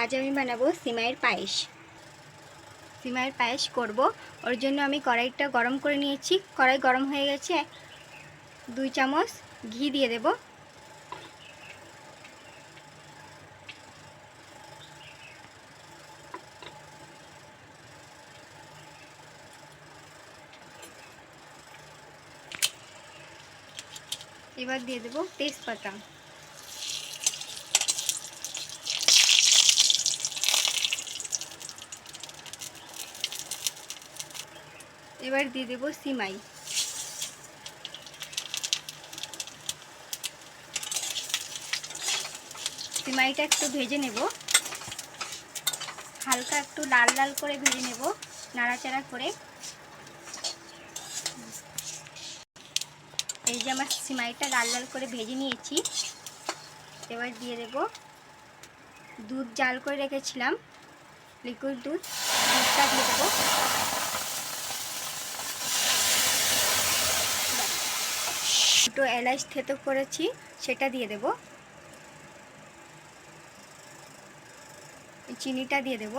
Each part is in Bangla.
আজ আমি বানাবো সিমাইয়ের পায়েস। সিমাইয়ের পায়েস করব। ওর জন্য আমি কড়াইটা গরম করে নিয়েছি। কড়াই গরম হয়ে গেছে। দুই চামচ ঘি দিয়ে দেব। এবার দিয়ে দেব তেজপাতা। এবার দিয়ে দেবো সিমাই। সিমাইটা একটু ভেজে নেব। হালকা একটু লাল লাল করে ভেজে নেব, নাড়াচাড়া করে। এই যে আমার সিমাইটা লাল লাল করে ভেজে নিয়েছি। এবার দিয়ে দেব দুধ জাল করে রেখেছিলাম। লিকুইড দুধ, দুধটা দিয়ে দেবো। দুটো এলাচ থেতো করেছি, সেটা দিয়ে দেব। চিনিটা দিয়ে দেব।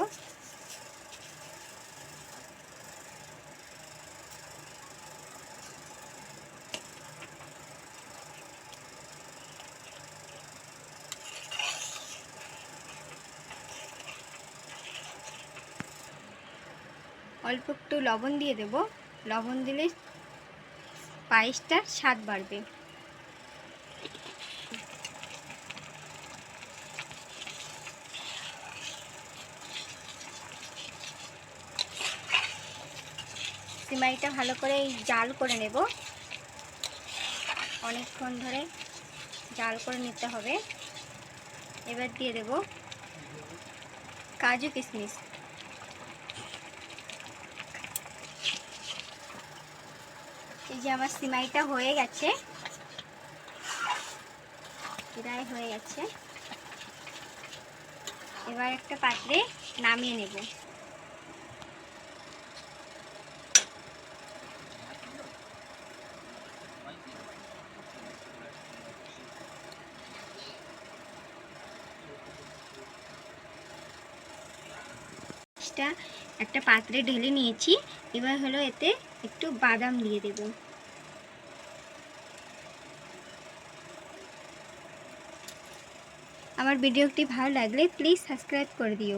অল্প একটু লবণ দিয়ে দেব। লবণ দিলে পায়েসটার স্বাদ বাড়বে। সিমাইটা ভালো করে জাল করে নেব। অনেকক্ষণ ধরে জাল করে নিতে হবে। এবার দিয়ে দেব কাজু কিশমিশ। এই যে আমার সিমাইটা হয়ে গেছে। প্রায় হয়ে গেছে। এবার একটা পাত্রে নামিয়ে নেব। এটা একটা পাত্রে ঢেলে নিয়েছি। এবার হলো এতে একটু বাদাম দিয়ে দেব। আমার ভিডিওটি ভালো লাগলে প্লিজ সাবস্ক্রাইব করে দিও।